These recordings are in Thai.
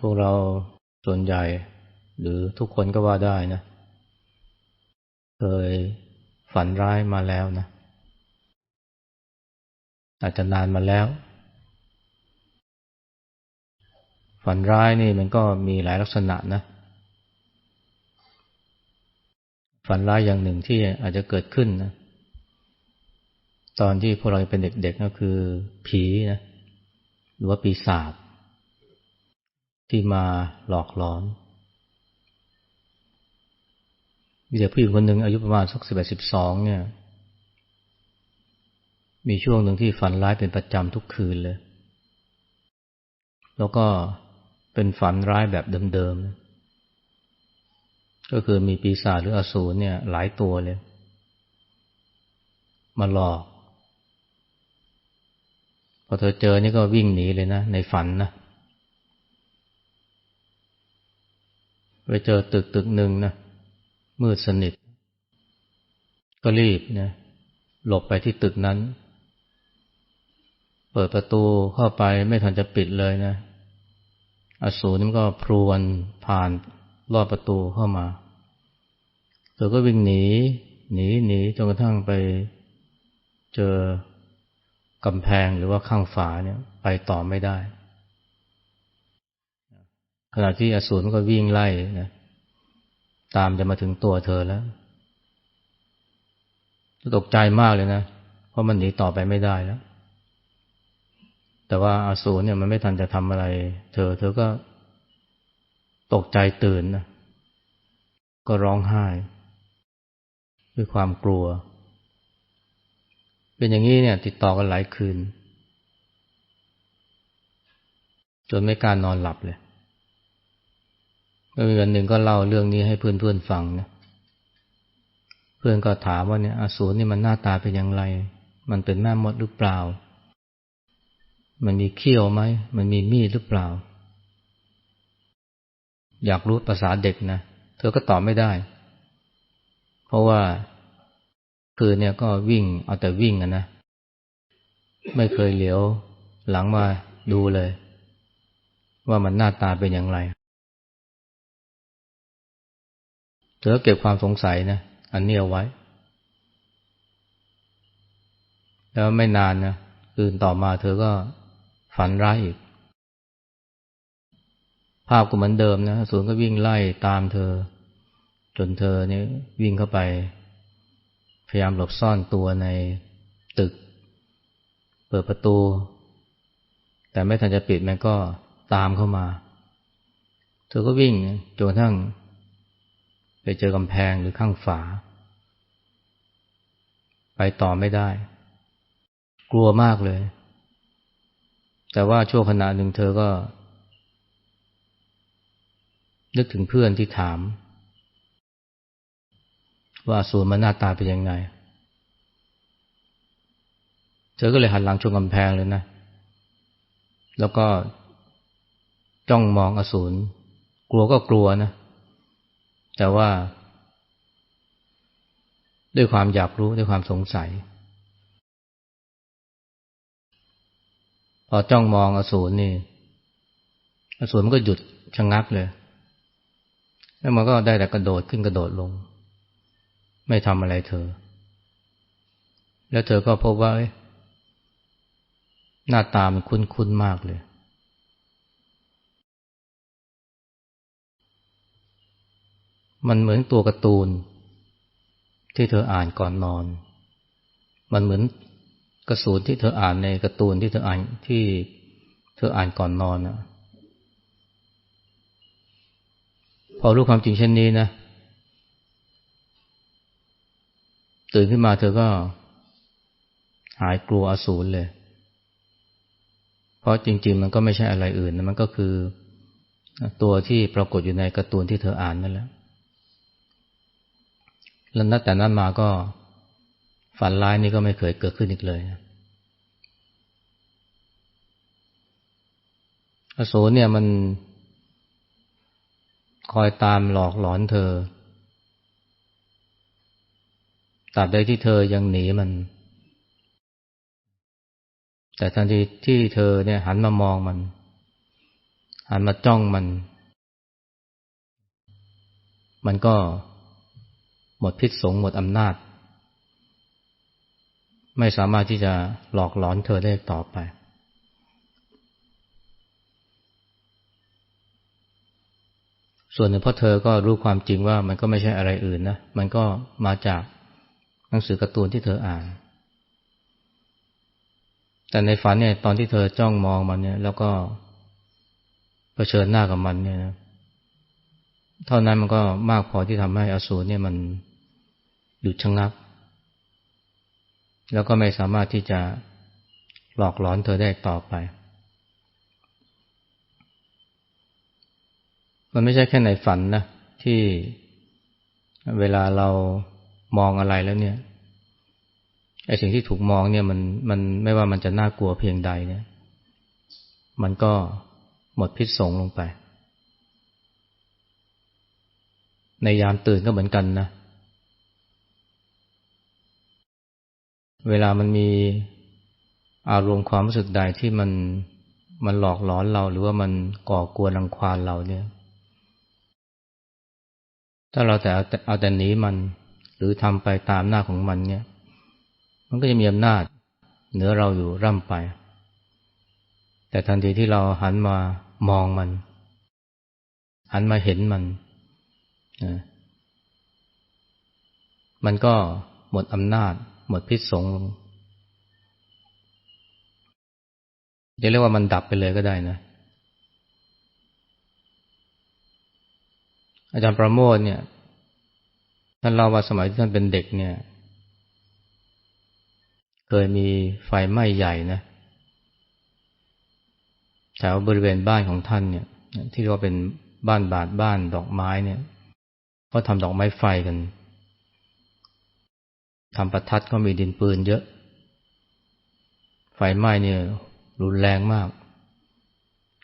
พวกเราส่วนใหญ่ หรือทุกคนก็ว่าได้นะ เคยฝันร้ายมาแล้วนะ อาจจะนานมาแล้ว ฝันร้ายนี่มันก็มีหลายลักษณะนะ ฝันร้ายอย่างหนึ่งที่อาจจะเกิดขึ้นนะ ตอนที่พวกเราเป็นเด็กๆก็คือผีนะ หรือว่าปีศาจ ที่มาหลอกหลอน มีเด็กผู้หญิงคนหนึ่งอายุประมาณสักสิบแปดสิบสองเนี่ย มีช่วงหนึ่งที่ฝันร้ายเป็นประจำทุกคืนเลย แล้วก็เป็นฝันร้ายแบบเดิมๆ ก็คือมีปีศาจหรืออสูรเนี่ยหลายตัวเลย มาหลอกพอเธอเจอนี่ก็วิ่งหนีเลยนะ ในฝันนะ ไปเจอตึกตึกหนึ่งนะมืดสนิท ก็รีบนะหลบไปที่ตึกนั้น เปิดประตูเข้าไปไม่ทันจะปิดเลยนะ อสูรนี่ก็พรวนผ่านลอดประตูเข้ามาเธอก็วิ่งหนี หนีหนีจนกระทั่งไปเจอกำแพงหรือว่าข้างฝาเนี่ย ไปต่อไม่ได้ ขณะที่อสูรมันก็วิ่งไล่นะตามจะมาถึงตัวเธอแล้วตกใจมากเลยนะ เพราะมันหนีต่อไปไม่ได้แล้ว แต่ว่าอาสูรเนี่ยมันไม่ทันจะทำอะไร เธอ เธอก็ตกใจตื่นนะก็ร้องไห้ ด้วยความกลัว เป็นอย่างนี้เนี่ย ติดต่อกันหลายคืน จนไม่กล้านอนหลับเลย เมื่อวันหนึ่งก็เล่าเรื่องนี้ให้เพื่อนๆฟังนะเพื่อนก็ถามว่าเนี่ยอสูรนี่มันหน้าตาเป็นอย่างไร มันเป็นแม่มดหรือเปล่า มันมีเขี้ยวไหมมันมีมีดหรือเปล่า อยากรู้ภาษาเด็กนะเธอก็ตอบไม่ได้ เพราะว่าคืนเนี่ยก็วิ่งเอาแต่วิ่งอะนะไม่เคยเหลียวหลังมาดูเลย ว่ามันหน้าตาเป็นอย่างไร เธอเก็บความสงสัยนะอันนี้เอาไว้ แล้วไม่นานนะคืนต่อมาเธอก็ฝันร้ายอีก ภาพก็เหมือนเดิมนะสวนก็วิ่งไล่ตามเธอ จนเธอเนี่ยวิ่งเข้าไป พยายามหลบซ่อนตัวในตึก เปิดประตู แต่ไม่ทันจะปิดมันก็ตามเข้ามา เธอก็วิ่งจนกระทั่ง ไปเจอกำแพงหรือข้างฝา ไปต่อไม่ได้ กลัวมากเลย แต่ว่าช่วงขณะหนึ่งเธอก็ นึกถึงเพื่อนที่ถาม ว่าสูนมันหน้าตาเป็นยังไง เธอก็เลยหันหลังชนกำแพงเลยนะ แล้วก็จ้องมองอสูรกลัวก็กลัวนะ แต่ว่า ด้วยความอยากรู้ด้วยความสงสัย พอจ้องมองอสูรนี่ อสูรมันก็หยุดชะงงักเลย แล้วมันก็ได้แต่กระโดดขึ้นกระโดดลง ไม่ทำอะไรเธอ แล้วเธอก็พบว่าหน้าตามันคุ้นๆมากเลย มันเหมือนตัวการ์ตูน ที่เธออ่านก่อนนอน มันเหมือนกระสูนที่เธออ่านในการ์ตูนที่เธออ่านที่เธออ่านก่อนนอนนะพอรู้ความจริงเช่นนี้นะ ตื่นขึ้นมาเธอก็หายกลัวอสูรเลย เพราะจริง ๆ มันก็ไม่ใช่อะไรอื่นนะมันก็คือตัวที่ปรากฏอยู่ในการ์ตูนที่เธออ่านนั่นแหละ แล้วนับแต่นั้นมาก็ฝันร้ายนี่ก็ไม่เคยเกิดขึ้นอีกเลยอโศเนี่ยมันคอยตามหลอกหลอนเธอตราบใดที่เธอยังหนีมัน แต่ทันทีที่เธอเนี่ยหันมามองมันหหันมาจ้องมัน มันก็ หมดพิษสงหมดอำนาจ ไม่สามารถที่จะหลอกหลอนเธอได้ต่อไป ส่วนหนึ่งเพราะเธอก็รู้ความจริงว่ามันก็ไม่ใช่อะไรอื่นนะ มันก็มาจากหนังสือการ์ตูนที่เธออ่าน แต่ในฝันเนี่ยตอนที่เธอจ้องมองมันเนี่ย แล้วก็เผชิญหน้ากับมันเนี่ยนะเท่านั้นมันก็มากพอที่ทำให้อสูรเนี่ยมัน หยุดชะงัก แล้วก็ไม่สามารถที่จะหลอกหลอนเธอได้ต่อไป มันไม่ใช่แค่ในฝันนะที่เวลาเรามองอะไรแล้วเนี่ยไอ้สิ่งที่ถูกมองเนี่ยมันมันไม่ว่ามันจะน่ากลัวเพียงใดเนี่ย มันก็หมดพิษสงลงไป ในยามตื่นก็เหมือนกันนะ เวลามันมีอารมณ์ความรู้สึกใดที่มันมันหลอกหลอนเราหรือว่ามันก่อกวนรังควานเราเนี่ย ถ้าเราแต่เอาแต่เอาแต่หนีมัน หรือทำไปตามหน้าของมันเนี่ย มันก็จะมีอำนาจเหนือเราอยู่ร่ำไป แต่ทันทีที่เราหันมามองมัน หันมาเห็นมันมันก็หมดอำนาจ หมดพิษสงจะเรียกว่ามันดับไปเลยก็ได้นะ อาจารย์ประโมทเนี่ย ท่านเล่าว่าสมัยที่ท่านเป็นเด็กเนี่ย เคยมีไฟไหม้ใหญ่นะแถวบริเวณบ้านของท่านเนี่ย ที่เรียกว่าเป็นบ้านบาดบ้านดอกไม้เนี่ยเขาทำดอกไม้ไฟกัน ทำประทัดก็มีดินปืนเยอะ ไฟไหม้เนี่ยรุนแรงมาก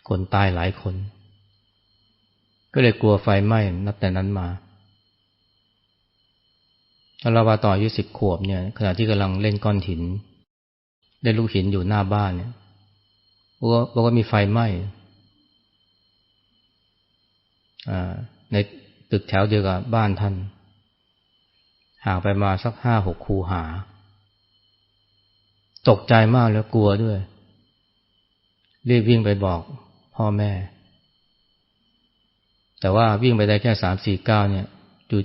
คนตายหลายคน ก็เลยกลัวไฟไหม้นับแต่นั้นมาอาราบาต่ออายุสิบขวบเนี่ย ขณะที่กำลังเล่นก้อนหินเล่นลูกหินอยู่หน้าบ้านเนี่ยบอกว่ามีไฟไหม้ในตึกแถวเดียวกับบ้านท่าน ห่างไปมาสักห้าหกคูหา ตกใจมากแล้วกลัวด้วย รีบวิ่งไปบอกพ่อแม่ แต่ว่าวิ่งไปได้แค่สามสี่เก้าเนี่ย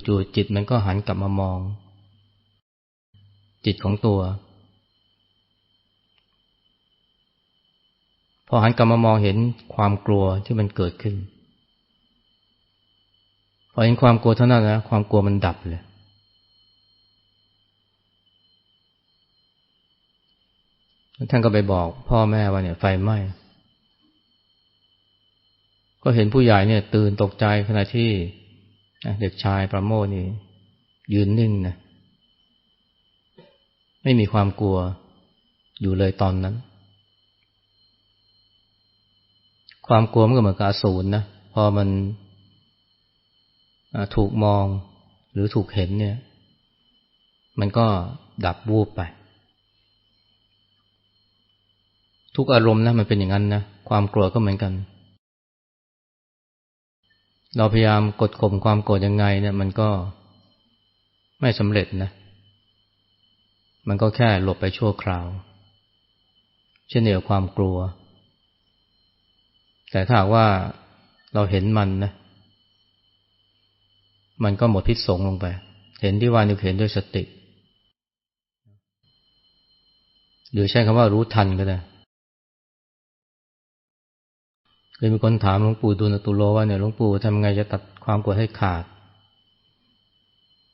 จู่ๆจิตมันก็หันกลับมามอง จิตของตัว พอหันกลับมามองเห็นความกลัวที่มันเกิดขึ้น พอเห็นความกลัวเท่านั้นนะความกลัวมันดับเลย ท่านก็ไปบอกพ่อแม่ว่าเนี่ยไฟไหม้ ก็เห็นผู้ใหญ่เนี่ย ตื่นตกใจขณะที่เด็กชายประโมทนี่ ยืนนิ่งนะไม่มีความกลัวอยู่เลยตอนนั้น ความกลัวมันก็เหมือนกับอสูรนะพอมันถูกมองหรือถูกเห็นเนี่ย มันก็ดับวูบไป ทุกอารมณ์นะมันเป็นอย่างนั้นนะความกลัวก็เหมือนกัน เราพยายามกดข่มความโกรธยังไงเนี่ยมันก็ไม่สำเร็จนะ มันก็แค่หลบไปชั่วคราว เช่นเดียวความกลัว แต่ถ้าว่าเราเห็นมันนะ มันก็หมดพิษสงลงไป เห็นที่ว่านี่เห็นด้วยสติ หรือใช้คำว่ารู้ทันก็ได้ ยมีคนถามหลวงปู่ดูลตุโลว่าเนี่ยหลวงปู่ทำไงจะตัดความกลัวให้ขาด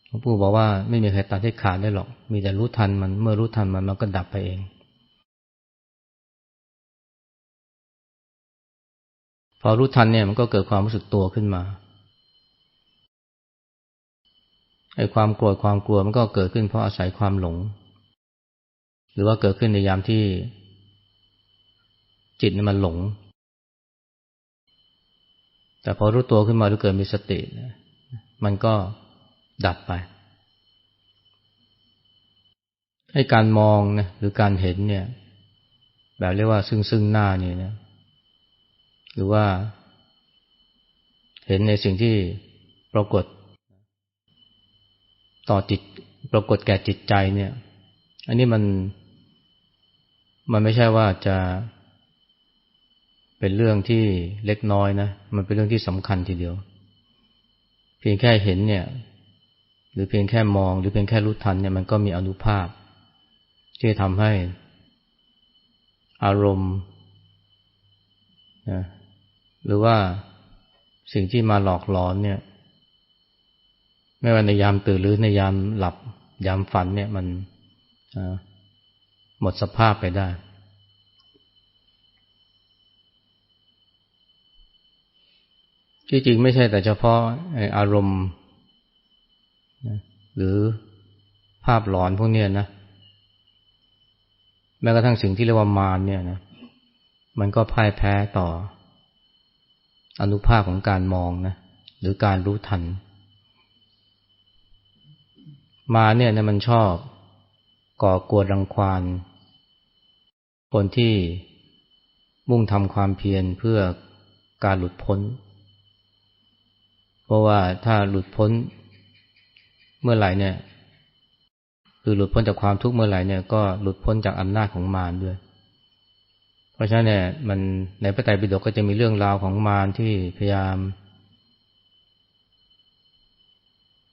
หลวงปู่บอกว่าไม่มีใครตัดให้ขาดได้หรอก มีแต่รู้ทันมันเมื่อรู้ทันมันมันก็ดับไปเอง พอรู้ทันเนี่ยมันก็เกิดความรู้สึกตัวขึ้นมาไอ้ความโกรธความกลัวมันก็เกิดขึ้นเพราะอาศัยความหลง หรือว่าเกิดขึ้นในยามที่จิตมันหลง แต่พอรู้ตัวขึ้นมาหรือเกิดมีสติมันก็ดับไปให้การมองนะหรือการเห็นเนี่ย แบบเรียกว่าซึ่งซึ่งหน้านี่นะหรือว่า เห็นในสิ่งที่ปรากฏ ต่อจิตปรากฏแก่จิตใจเนี่ย อันนี้มัน มันไม่ใช่ว่าจะ เป็นเรื่องที่เล็กน้อยนะ มันเป็นเรื่องที่สำคัญทีเดียว เพียงแค่เห็นเนี่ย หรือเพียงแค่มอง หรือเพียงแค่รู้ทันเนี่ยมันก็มีอนุภาพ ที่ทำให้ อารมณ์นะหรือว่าสิ่งที่มาหลอกหลอนเนี่ย ไม่ว่าในยามตื่นหรือในยามหลับ ยามฝันเนี่ยมันหมดสภาพไปได้ ที่จริงไม่ใช่แต่เฉพาะอารมณ์หรือภาพหลอนพวกนี้นะ แม้กระทั่งสิ่งที่เรียกว่ามารเนี่ยนะ มันก็พ่ายแพ้ต่อ อนุภาพของการมองนะ หรือการรู้ทัน มาเนี่ยนะมันชอบก่อกวนรังควานคนที่มุ่งทำความเพียรเพื่อการหลุดพ้น เพราะว่าถ้าหลุดพ้นเมื่อไหร่เนี่ย คือหลุดพ้นจากความทุกข์เมื่อไหร่เนี่ยก็หลุดพ้นจากอำนาจของมารด้วย เพราะฉะนั้นเนี่ยมันในพระไตรปิฎกก็จะมีเรื่องราวของมารที่พยายาม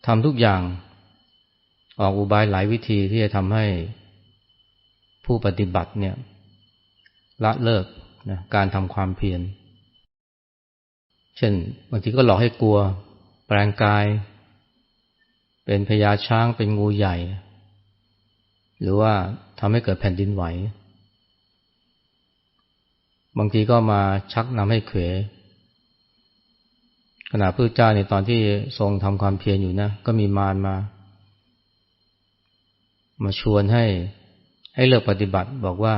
ทำทุกอย่างออกอุบายหลายวิธีที่จะทำให้ผู้ปฏิบัติเนี่ยละเลิกนะการทำความเพียร เช่นบางทีก็หลอกให้กลัว แปลงกาย เป็นพญาช้างเป็นงูใหญ่ หรือว่าทำให้เกิดแผ่นดินไหว บางทีก็มาชักนำให้เขวขณะพระเจ้าในตอนที่ทรงทำความเพียรอยู่นะ ก็มีมารมา มาชวนให้ให้เลิกปฏิบัติบอกว่า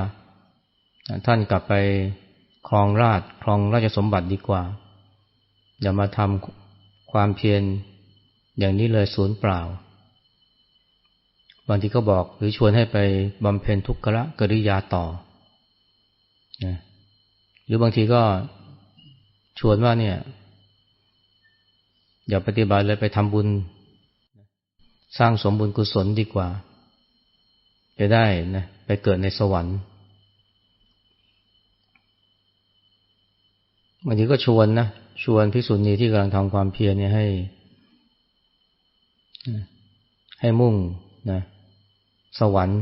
ท่านกลับไปครองราชครองราชสมบัติดีกว่า อย่ามาทำ ความเพียรอย่างนี้เลยสูญเปล่า บางทีก็บอกหรือชวนให้ไปบำเพ็ญทุกขละกริยาต่อนะหรือบางทีก็ชวนว่าเนี่ย อย่าปฏิบัติเลยไปทำบุญ สร้างสมบุญกุศลดีกว่า จะได้นะไปเกิดในสวรรค์บางทีก็ชวนนะ ชวนพิสุนีที่กำลังทำความเพียรเนี่ยให้ ให้มุ่งนะสวรรค์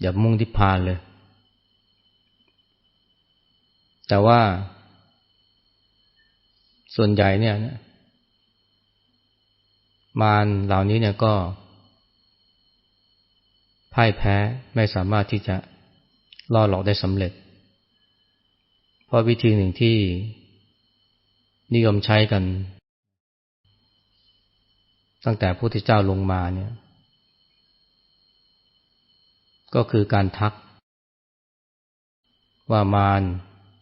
อย่ามุ่งทิพพานเลย แต่ว่า ส่วนใหญ่เนี่ยมารเหล่านี้เนี่ยก็พ่ายแพ้ไม่สามารถที่จะล่อหลอกได้สำเร็จ เพราะวิธีหนึ่งที่ นิยมใช้กัน ตั้งแต่พระพุทธเจ้าลงมาเนี่ย ก็คือการทัก ว่ามาร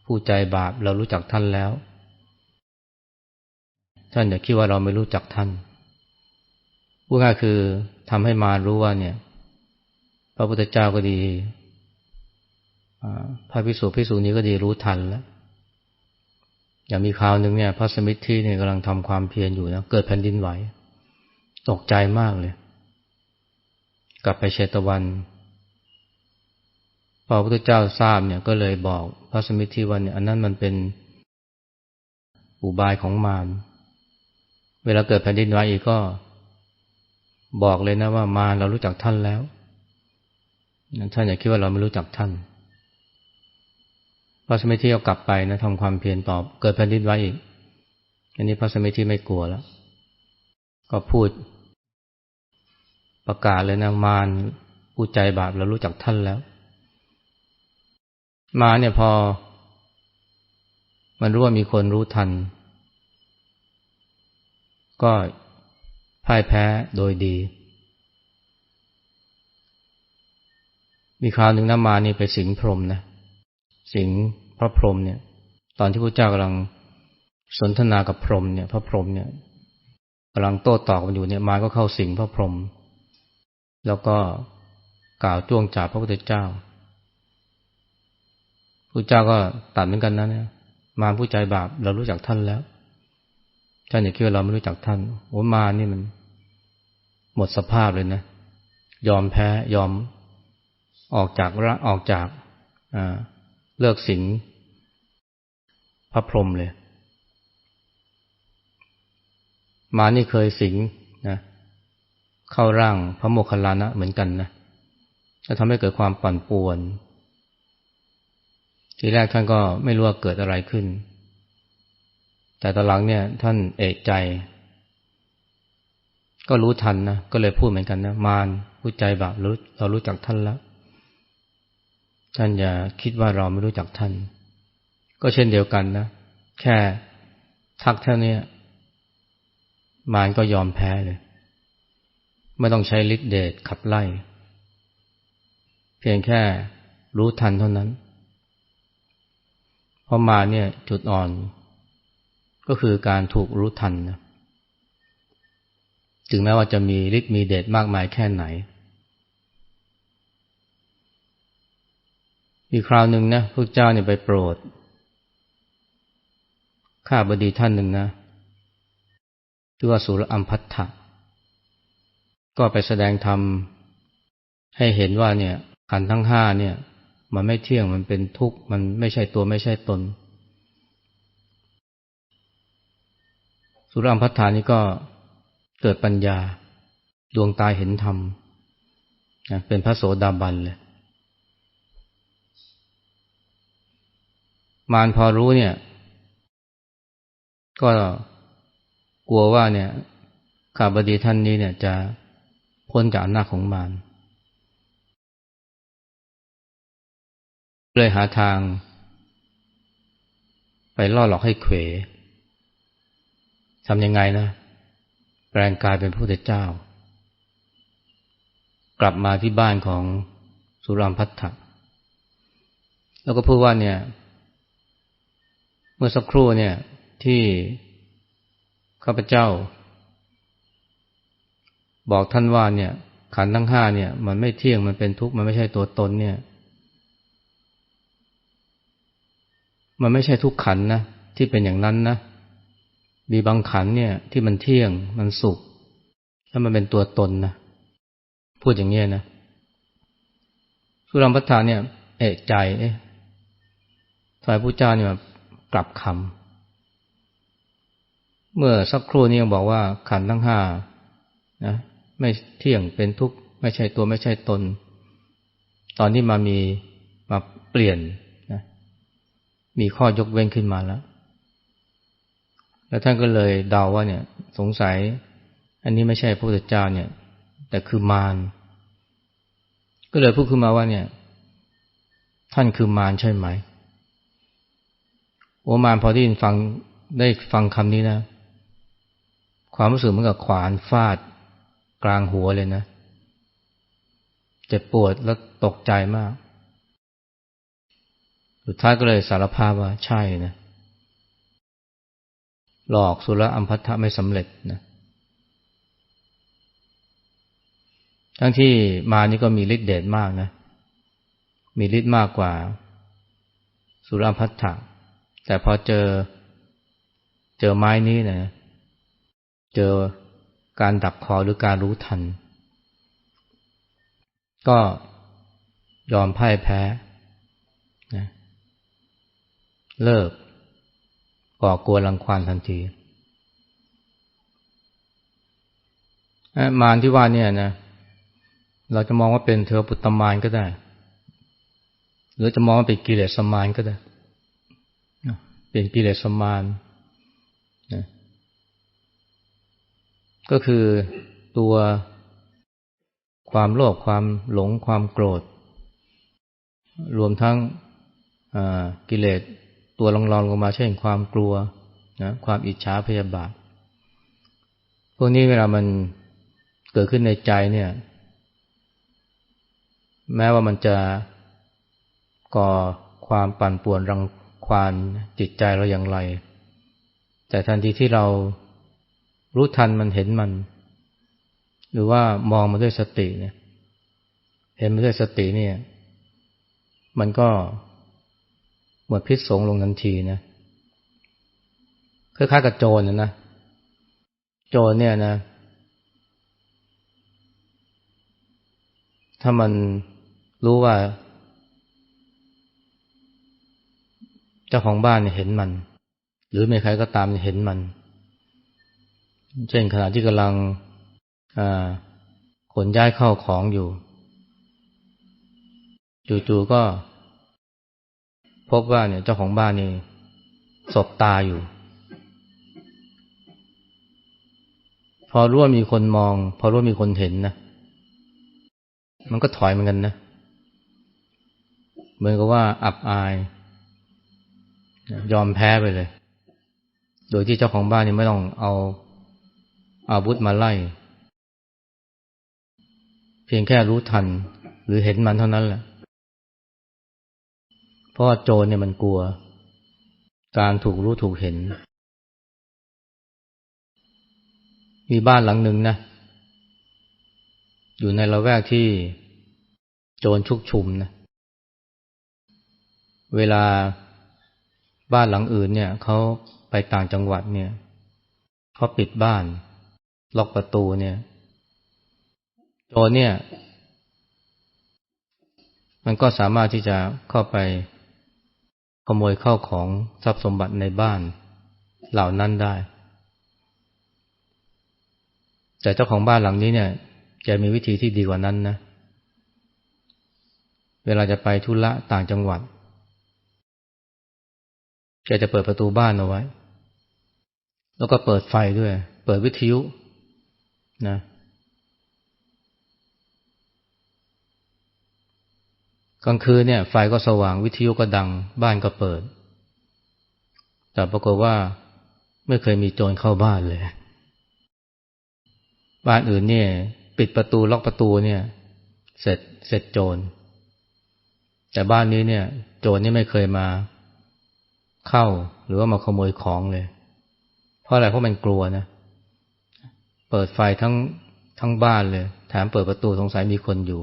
ผู้ใจบาปเรารู้จักท่านแล้ว ท่านอย่าคิดว่าเราไม่รู้จักท่านพูดง่ายคือทำให้มารู้ว่าเนี่ย พระพุทธเจ้าก็ดีพระพิสุพิสุนี้ก็ดีรู้ทันแล้ว อย่างมีคราวหนึ่งเนี่ยพระสมิทธิเนี่ยกำลังทำความเพียรอยู่นะเกิดแผ่นดินไหว ตกใจมากเลย กลับไปเชตวัน พอพระพุทธเจ้าทราบเนี่ยก็เลยบอกพระสมิทธิวันเนี่ยอันนั้นมันเป็นอุบายของมารเวลาเกิดแผ่นดินไหวอีกก็ บอกเลยนะว่ามารเรารู้จักท่านแล้วท่านอย่าคิดว่าเราไม่รู้จักท่าน พระสมิทธิเอากลับไปนะทำความเพียรตอบเกิดแผ่นดินไหวอีก อันนี้พระสมิทธิไม่กลัวแล้ว ก็พูด ประกาศเลยนะมารผู้ใจบาปเรารู้จักท่านแล้ว มาเนี่ยพอ มันรู้ว่ามีคนรู้ทัน ก็พ่ายแพ้โดยดี มีคราวหนึ่งน้ามานี่ไปสิงพรมนะ สิงพระพรหมเนี่ย ตอนที่พระเจ้ากำลังสนทนากับพรหมเนี่ย พระพรหมเนี่ยกำลังโต้ตอบกันอยู่เนี่ยมาก็เข้าสิงพระพรหมแล้วก็กล่าวจ้วงจ่าพระพุทธเจ้าพระเจ้าก็ตัดเหมือนกันนะเนี่ยมาผู้ใจบาปเรารู้จักท่านแล้วท่านอย่าคิดว่าเราไม่รู้จักท่านโอ้มานี่มัน หมดสภาพเลยนะ ยอมแพ้ยอมออกจากระออกจาก เลิกสิงพระพรหมเลย มานี่เคยสิงนะเข้าร่างพระโมคคัลลานะเหมือนกันนะจะทำให้เกิดความปั่นป่วน ทีแรกท่านก็ไม่รู้ว่าเกิดอะไรขึ้น แต่ตอนหลังเนี่ย ท่านเอกใจ ก็รู้ทันนะ ก็เลยพูดเหมือนกันนะ มารผู้ใจบาปรู้เรารู้จักท่านแล้ว ท่านอย่าคิดว่าเราไม่รู้จักท่าน ก็เช่นเดียวกันนะ แค่ทักเท่านี้มารก็ยอมแพ้เลย ไม่ต้องใช้ฤทธิเดชขับไล่ เพียงแค่รู้ทันเท่านั้น เพอมาเนี่ยจุดอ่อน ก็คือการถูกรู้ทันนะ ถึงแม้ว่าจะมีฤทธิ์มีเดชมากมายแค่ไหน อีกคราวหนึ่งนะพระเจ้าเนี่ยไปโปรด ข้าบดีท่านหนึ่งนะชื่อว่าสุรอัมพัทธะก็ไปแสดงธรรมให้เห็นว่าเนี่ยขันทั้งห้าเนี่ย มันไม่เที่ยงมันเป็นทุกข์มันไม่ใช่ตัวไม่ใช่ตน สุรามพัฒานี้ก็เกิดปัญญา ดวงตาเห็นธรรมเป็นพระโสดาบันเลย มารพอรู้เนี่ย ก็กลัวว่าเนี่ยข้าบดีท่านนี้เนี่ยจะพ้นจากอำนาจของมารเลยหาทาง ไปล่อหลอกให้เขวทำยังไงนะแปลงกายเป็นพระพุทธเจ้า กลับมาที่บ้านของสุรามพัฒถะแล้วก็พูดว่าเนี่ย เมื่อสักครู่เนี่ย ที่ข้าพเจ้า บอกท่านว่าเนี่ย ขันทั้งห้าเนี่ย มันไม่เที่ยงมันเป็นทุกข์มันไม่ใช่ตัวตนเนี่ย มันไม่ใช่ทุกขันนะที่เป็นอย่างนั้นนะมีบางขันเนี่ย ที่มันเที่ยงมันสุข แล้วมันเป็นตัวตนนะพูดอย่างนี้นะสุรัมพัฒนาเนี่ย เอกใจเอ๊ะทายผู้เจ้าเนี่ย กลับคำเมื่อสักครู่นี้บอกว่าขันทั้งห้านะไม่เที่ยงเป็นทุกข์ไม่ใช่ตัวไม่ใช่ตน ตอนนี้มามีมาเปลี่ยนนะมีข้อยกเว้นขึ้นมาแล้ว แล้วท่านก็เลยเดาว่าเนี่ย สงสัย อันนี้ไม่ใช่พระพุทธเจ้าเนี่ย แต่คือมารก็เลยพูดขึ้นมาว่าเนี่ย ท่านคือมารใช่ไหม โอมารพอได้ยินฟังได้ฟังคำนี้นะ ความรู้สึกเหมือนกับขวานฟาดกลางหัวเลยนะ เจ็บปวดแล้วตกใจมาก สุดท้ายก็เลยสารภาพว่าใช่นะ หลอกสุรอัมพัทธะไม่สำเร็จนะ ทั้งที่มานี่ก็มีฤทธิ์เดชมากนะ มีฤทธิ์มากกว่า สุรอัมพัทธะ แต่พอเจอ เจอไม้นี้นะเจอการดับคอหรือการรู้ทัน ก็ยอมพ่ายแพ้นะเลิกก่อกลัวรังควานทันทีมารที่ว่าเนี่ยนะ เราจะมองว่าเป็นเทวปุตตมารก็ได้ หรือจะมองว่าเป็นกิเลสมารก็ได้ เป็นกิเลสมารนะก็คือตัวความโลภความหลงความโกรธ รวมทั้งกิเลสตัวรองๆลงมาเช่นความกลัวนะความอิจฉาพยาบาท พวกนี้เวลามันเกิดขึ้นในใจเนี่ย แม้ว่ามันจะก่อความปั่นป่วนรัง ควานจิตใจเราอย่างไร แต่ทันทีที่เรารู้ทันมันเห็นมัน หรือว่ามองมันด้วยสติเนี่ย เห็นมันด้วยสติเนี่ย มันก็หมดพิษสงลงทันทีนะคล้ายๆกับโจรนะนะโจรเนี่ยนะ ถ้ามันรู้ว่า เจ้าของบ้านเห็นมัน หรือไม่ใครก็ตามเห็นมัน เช่นขณะที่กำลังขนย้ายเข้าของอยู่จู่ๆก็ พบว่าเนี่ยเจ้าของบ้านนี่ศบตาอยู่ พอรู้ว่ามีคนมอง พอรู้ว่ามีคนเห็นนะมันก็ถอยเหมือนกันนะ เหมือนกับว่าอับอาย ยอมแพ้ไปเลย โดยที่เจ้าของบ้านนี่ไม่ต้องเอาอาวุธมาไล่ เพียงแค่รู้ทัน หรือเห็นมันเท่านั้นแหละ เพราะโจรเนี่ยมันกลัว การถูกรู้ถูกเห็น มีบ้านหลังหนึ่งนะ อยู่ในละแวกที่โจรชุกชุมนะ เวลา บ้านหลังอื่นเนี่ยเขาไปต่างจังหวัดเนี่ยเขาปิดบ้าน ล็อกประตูเนี่ยโจรเนี่ย มันก็สามารถที่จะเข้าไปขโมยเข้าของทรัพย์สมบัติในบ้านเหล่านั้นได้ แต่เจ้าของบ้านหลังนี้เนี่ยแกมีวิธีที่ดีกว่านั้นนะ เวลาจะไปธุระต่างจังหวัด แกจะเปิดประตูบ้านเอาไว้ แล้วก็เปิดไฟด้วย เปิดวิทยุนะ กลางคืนเนี่ย ไฟก็สว่างวิทยุก็ดัง บ้านก็เปิด แต่ปรากฏว่าไม่เคยมีโจรเข้าบ้านเลย บ้านอื่นเนี่ย ปิดประตูล็อกประตูเนี่ย เสร็จเสร็จโจร แต่บ้านนี้เนี่ย โจรนี่ไม่เคยมา เข้าหรือว่ามาขโมยของเลย เพราะอะไรเพราะมันกลัวนะ เปิดไฟทั้งทั้งบ้านเลยแถมเปิดประตูสงสัยมีคนอยู่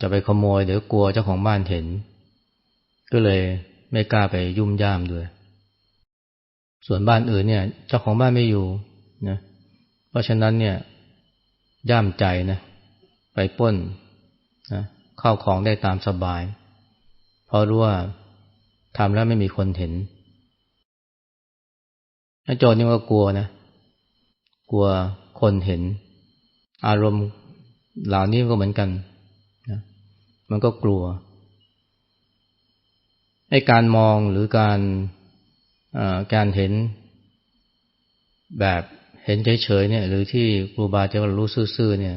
จะไปขโมยเดี๋ยวกลัวเจ้าของบ้านเห็น ก็เลยไม่กล้าไปยุ่มย่ามด้วย ส่วนบ้านอื่นเนี่ย เจ้าของบ้านไม่อยู่นะเพราะฉะนั้นเนี่ย ย่ามใจนะไปป้นนะเข้าของได้ตามสบาย เพราะรู้ว่า ทำแล้วไม่มีคนเห็นโจรนี่ก็กลัวนะ กลัวคนเห็น อารมณ์เหล่านี้ก็เหมือนกันนะมันก็กลัวไอ้การมองหรือการการเห็นแบบเห็นเฉยๆเนี่ย หรือที่ครูบาจะรู้ซื่อๆเนี่ย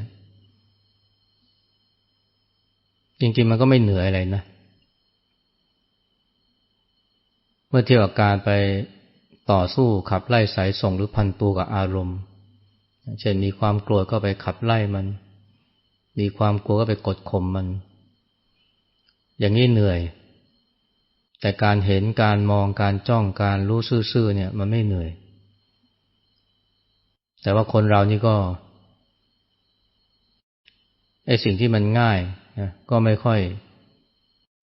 จริงๆมันก็ไม่เหนื่อยอะไรนะ เมื่อเทียบกับการไปต่อสู้ขับไล่สายส่งหรือพันตูกับอารมณ์ เช่นมีความกลัวก็ไปขับไล่มัน มีความกลัวก็ไปกดข่มมัน อย่างนี้เหนื่อย แต่การเห็นการมองการจ้องการรู้ซื่อๆเนี่ยมันไม่เหนื่อย แต่ว่าคนเรานี่ก็ไอสิ่งที่มันง่ายนะก็ไม่ค่อย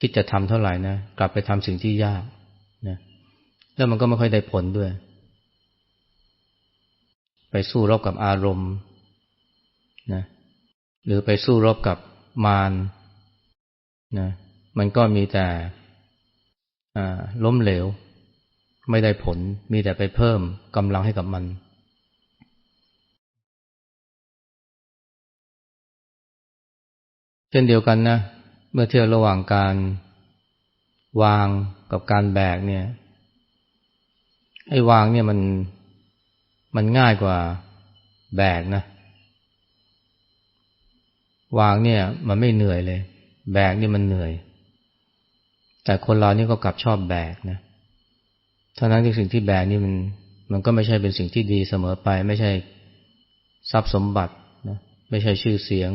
คิดจะทำเท่าไหร่นะกลับไปทำสิ่งที่ยาก แล้วมันก็ไม่ค่อยได้ผลด้วย ไปสู้รบกับอารมณ์นะหรือไปสู้รบกับมารนะมันก็มีแต่ล้มเหลว ไม่ได้ผลมีแต่ไปเพิ่มกำลังให้กับมันเช่นเดียวกันนะ เมื่อเทียบระหว่างการวางกับการแบกเนี่ย ไอ้วางเนี่ยมันมันง่ายกว่าแบกนะ วางเนี่ย มันไม่เหนื่อยเลย แบกนี่มันเหนื่อย แต่คนเรานี่ก็กลับชอบแบกนะท่านั้นที่สิ่งที่แบกนี่มันมันก็ไม่ใช่เป็นสิ่งที่ดีเสมอไป ไม่ใช่ทรัพย์สมบัตินะไม่ใช่ชื่อเสียง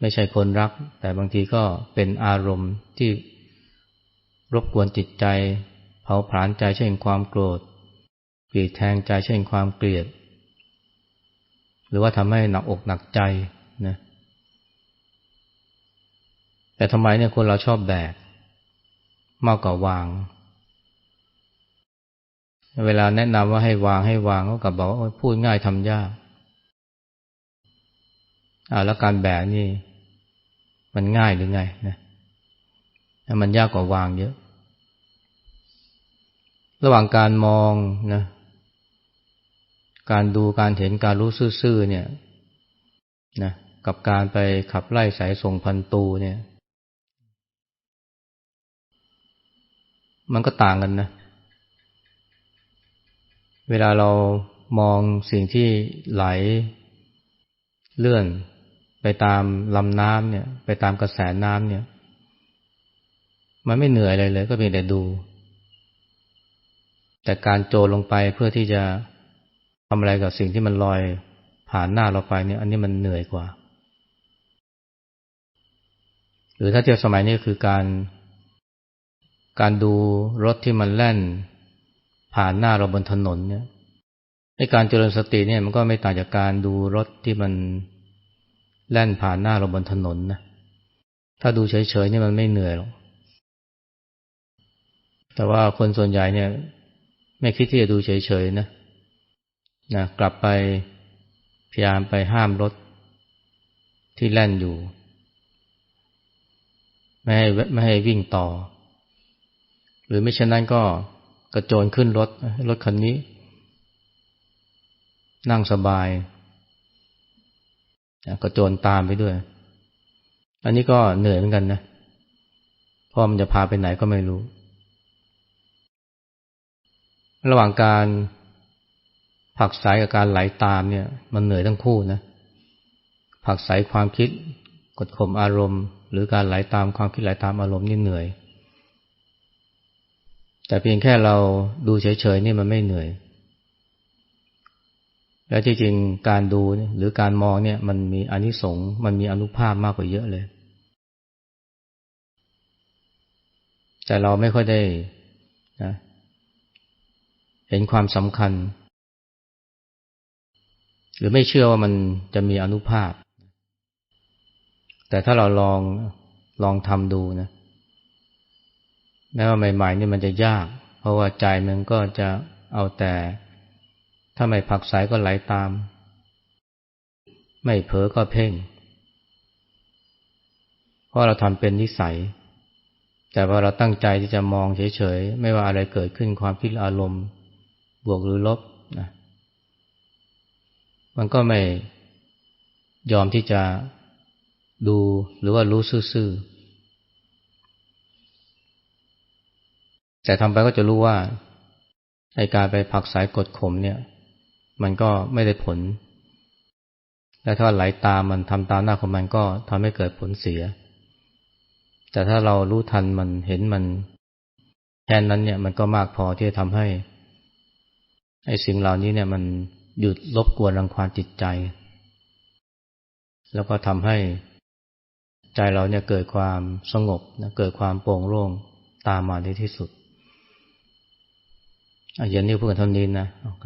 ไม่ใช่คนรัก แต่บางทีก็เป็นอารมณ์ที่รบกวนจิตใจ ผาผลาญใจเช่นความโกรธกรีดแทงใจเช่นความเกลียด หรือว่าทำให้หนักอกหนักใจนะแต่ทำไมเนี่ยคนเราชอบแบกมากกว่าวาง เวลาแนะนำว่าให้วางให้วางเขากลับบอกว่าพูดง่ายทำยากอ่าแล้วการแบกนี่ มันง่ายหรือไงนะมันยากกว่าวางเยอะ ระหว่างการมองนะ การดูการเห็นการรู้ซื่อๆเนี่ยนะกับการไปขับไล่สายส่งพันตูเนี่ย มันก็ต่างกันนะ เวลาเรามองสิ่งที่ไหลเลื่อนไปตามลำน้ำเนี่ย ไปตามกระแสน้ำเนี่ย มันไม่เหนื่อยอะไรเลย ก็เพียงแต่ดู แต่การโจรลงไปเพื่อที่จะทำอะไรกับสิ่งที่มันลอยผ่านหน้าเราไปเนี่ย อันนี้มันเหนื่อยกว่า หรือถ้าเทียบสมัยนี้คือการ การดูรถที่มันแล่น ผ่านหน้าเราบนถนนเนี่ยในการเจริญสติเนี่ยมันก็ไม่ต่างจากการดูรถที่มันแล่นผ่านหน้าเราบนถนนนะถ้าดูเฉยๆนี่ยมันไม่เหนื่อยหรอกแต่ว่าคนส่วนใหญ่เนี่ย ไม่คิดที่จะดูเฉยๆนะนะกลับไปพยายามไปห้ามรถที่แล่นอยู่ ไม่ให้ไม่ให้วิ่งต่อ หรือไม่เช่นนั้นก็กระโจนขึ้นรถ รถคันนี้ นั่งสบายก็โจรตามไปด้วย อันนี้ก็เหนื่อยเหมือนกันนะเพราะมันจะพาไปไหนก็ไม่รู้ ระหว่างการผักสายกับการไหลาตามเนี่ย มันเหนื่อยทั้งคู่นะผักสายความคิดกดข่มอารมณ์ หรือการไหลาตามความคิดไหลาตามอารมณ์นี่เหนื่อย แต่เพียงแค่เราดูเฉยๆนี่มันไม่เหนื่อย และที่จริงการดูหรือการมองเนี่ย มันมีอนิสงส์มันมีอนุภาพมากกว่าเยอะเลย แต่เราไม่ค่อยได้นะ เห็นความสำคัญ หรือไม่เชื่อว่ามันจะมีอนุภาพ แต่ถ้าเราลองลองทำดูนะแม้ว่าใหม่ๆนี่มันจะยาก เพราะว่าใจมันก็จะเอาแต่ ถ้าไม่ผักสายก็ไหลาตาม ไม่เผลอก็เพ่ง เพราะเราทำเป็นนิสัย แต่ว่าเราตั้งใจที่จะมองเฉยๆ ไม่ว่าอะไรเกิดขึ้นความคิดอารมณ์ บวกหรือลบนะมันก็ไม่ยอมที่จะดูหรือว่ารู้ซื่อๆแต่ทำไปก็จะรู้ว่าไอการไปผักสายกดข่มเนี่ย มันก็ไม่ได้ผล และถ้าไหลาตามมันทำตามหน้าของมันก็ทำให้เกิดผลเสีย แต่ถ้าเรารู้ทันมันเห็นมันแค่นั้นเนี่ยมันก็มากพอที่จะทำให้ ไอ้สิ่งเหล่านี้เนี่ยมันหยุดรบกวนรังควานจิตใจ แล้วก็ทำให้ใจเราเนี่ยเกิดความสงบนะเกิดความโปร่งโล่งตามมาในที่สุดอะเย็นนี้พูดกันเท่านี้นะโอเค